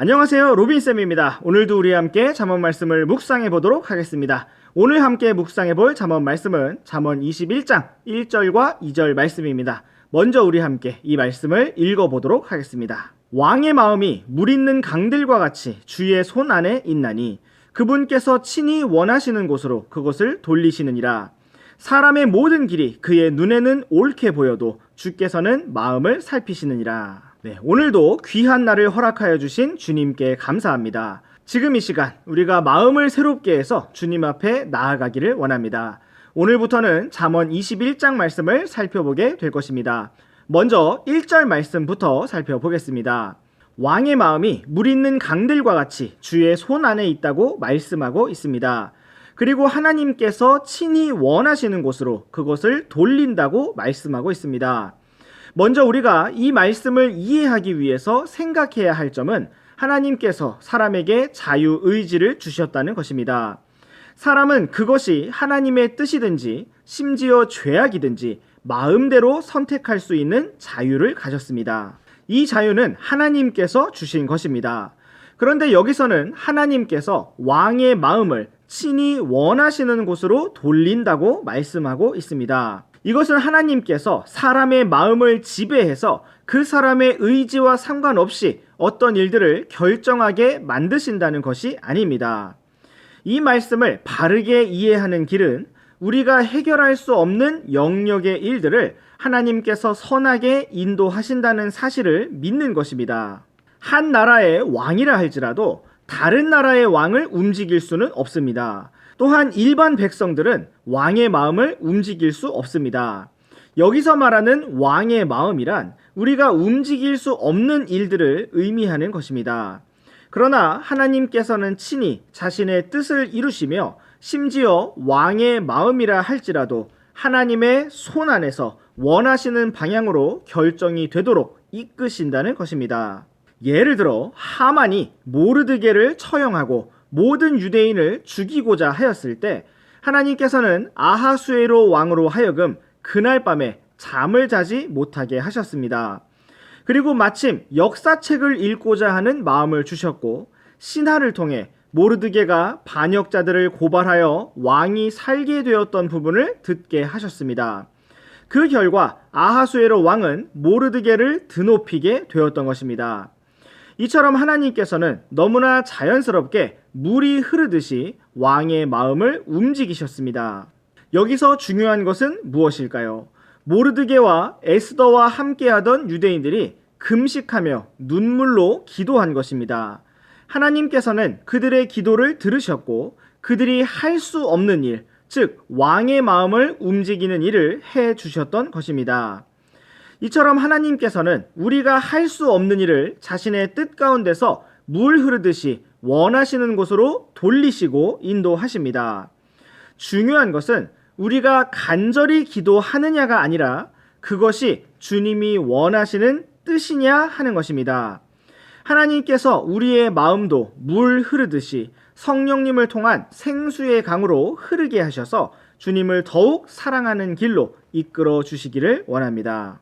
안녕하세요. 로빈쌤입니다. 오늘도 우리 함께 잠언 말씀을 묵상해 보도록 하겠습니다. 오늘 함께 묵상해 볼 잠언 말씀은 잠언 21장 1절과 2절 말씀입니다. 먼저 우리 함께 이 말씀을 읽어 보도록 하겠습니다. 왕의 마음이 물 있는 강들과 같이 주의 손 안에 있나니 그분께서 친히 원하시는 곳으로 그것을 돌리시느니라. 사람의 모든 길이 그의 눈에는 옳게 보여도 주께서는 마음을 살피시느니라. 네, 오늘도 귀한 날을 허락하여 주신 주님께 감사합니다. 지금 이 시간 우리가 마음을 새롭게 해서 주님 앞에 나아가기를 원합니다. 오늘부터는 잠언 21장 말씀을 살펴보게 될 것입니다. 먼저 1절 말씀부터 살펴보겠습니다. 왕의 마음이 물 있는 강들과 같이 주의 손 안에 있다고 말씀하고 있습니다. 그리고 하나님께서 친히 원하시는 곳으로 그것을 돌린다고 말씀하고 있습니다. 먼저 우리가 이 말씀을 이해하기 위해서 생각해야 할 점은 하나님께서 사람에게 자유 의지를 주셨다는 것입니다. 사람은 그것이 하나님의 뜻이든지 심지어 죄악이든지 마음대로 선택할 수 있는 자유를 가졌습니다. 이 자유는 하나님께서 주신 것입니다. 그런데 여기서는 하나님께서 왕의 마음을 친히 원하시는 곳으로 돌린다고 말씀하고 있습니다. 이것은 하나님께서 사람의 마음을 지배해서 그 사람의 의지와 상관없이 어떤 일들을 결정하게 만드신다는 것이 아닙니다. 이 말씀을 바르게 이해하는 길은 우리가 해결할 수 없는 영역의 일들을 하나님께서 선하게 인도하신다는 사실을 믿는 것입니다. 한 나라의 왕이라 할지라도 다른 나라의 왕을 움직일 수는 없습니다. 또한 일반 백성들은 왕의 마음을 움직일 수 없습니다. 여기서 말하는 왕의 마음이란 우리가 움직일 수 없는 일들을 의미하는 것입니다. 그러나 하나님께서는 친히 자신의 뜻을 이루시며 심지어 왕의 마음이라 할지라도 하나님의 손 안에서 원하시는 방향으로 결정이 되도록 이끄신다는 것입니다. 예를 들어 하만이 모르드게를 처형하고 모든 유대인을 죽이고자 하였을 때 하나님께서는 아하수에로 왕으로 하여금 그날 밤에 잠을 자지 못하게 하셨습니다. 그리고 마침 역사책을 읽고자 하는 마음을 주셨고 신하를 통해 모르드게가 반역자들을 고발하여 왕이 살게 되었던 부분을 듣게 하셨습니다. 그 결과 아하수에로 왕은 모르드게를 드높이게 되었던 것입니다. 이처럼 하나님께서는 너무나 자연스럽게 물이 흐르듯이 왕의 마음을 움직이셨습니다. 여기서 중요한 것은 무엇일까요? 모르드게와 에스더와 함께하던 유대인들이 금식하며 눈물로 기도한 것입니다. 하나님께서는 그들의 기도를 들으셨고 그들이 할 수 없는 일, 즉 왕의 마음을 움직이는 일을 해 주셨던 것입니다. 이처럼 하나님께서는 우리가 할 수 없는 일을 자신의 뜻 가운데서 물 흐르듯이 원하시는 곳으로 돌리시고 인도하십니다. 중요한 것은 우리가 간절히 기도하느냐가 아니라 그것이 주님이 원하시는 뜻이냐 하는 것입니다. 하나님께서 우리의 마음도 물 흐르듯이 성령님을 통한 생수의 강으로 흐르게 하셔서 주님을 더욱 사랑하는 길로 이끌어 주시기를 원합니다.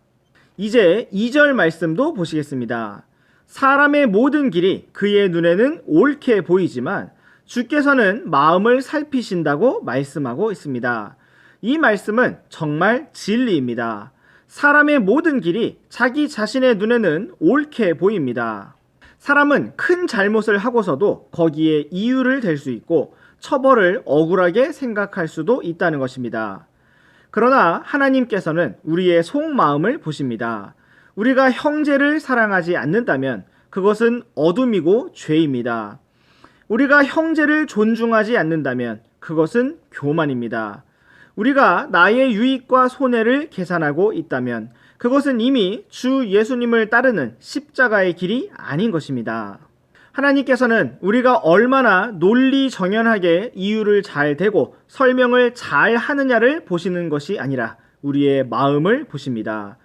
이제 2절 말씀도 보시겠습니다. 사람의 모든 길이 그의 눈에는 옳게 보이지만 주께서는 마음을 살피신다고 말씀하고 있습니다. 이 말씀은 정말 진리입니다. 사람의 모든 길이 자기 자신의 눈에는 옳게 보입니다. 사람은 큰 잘못을 하고서도 거기에 이유를 댈 수 있고 처벌을 억울하게 생각할 수도 있다는 것입니다. 그러나 하나님께서는 우리의 속마음을 보십니다. 우리가 형제를 사랑하지 않는다면 그것은 어둠이고 죄입니다. 우리가 형제를 존중하지 않는다면 그것은 교만입니다. 우리가 나의 유익과 손해를 계산하고 있다면 그것은 이미 주 예수님을 따르는 십자가의 길이 아닌 것입니다. 하나님께서는 우리가 얼마나 논리 정연하게 이유를 잘 대고 설명을 잘 하느냐를 보시는 것이 아니라 우리의 마음을 보십니다.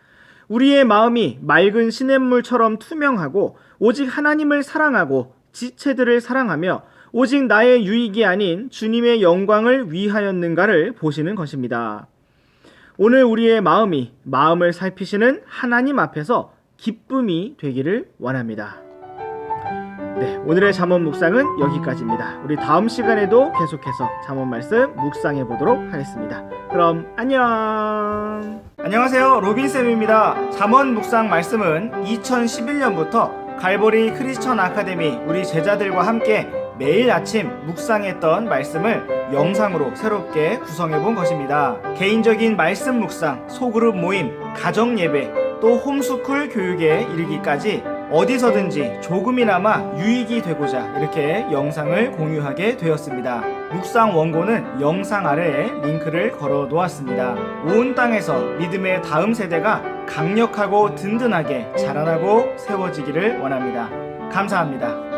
우리의 마음이 맑은 시냇물처럼 투명하고 오직 하나님을 사랑하고 지체들을 사랑하며 오직 나의 유익이 아닌 주님의 영광을 위하였는가를 보시는 것입니다. 오늘 우리의 마음이 마음을 살피시는 하나님 앞에서 기쁨이 되기를 원합니다. 네, 오늘의 잠언 묵상은 여기까지입니다. 우리 다음 시간에도 계속해서 잠언 말씀 묵상해 보도록 하겠습니다. 그럼 안녕. 안녕하세요. 로빈 쌤입니다. 잠언 묵상 말씀은 2011년부터 갈보리 크리스천 아카데미 우리 제자들과 함께 매일 아침 묵상했던 말씀을 영상으로 새롭게 구성해 본 것입니다. 개인적인 말씀 묵상, 소그룹 모임, 가정 예배, 또 홈스쿨 교육에 이르기까지 어디서든지 조금이나마 유익이 되고자 이렇게 영상을 공유하게 되었습니다. 묵상 원고는 영상 아래에 링크를 걸어 놓았습니다. 온 땅에서 믿음의 다음 세대가 강력하고 든든하게 자라나고 세워지기를 원합니다. 감사합니다.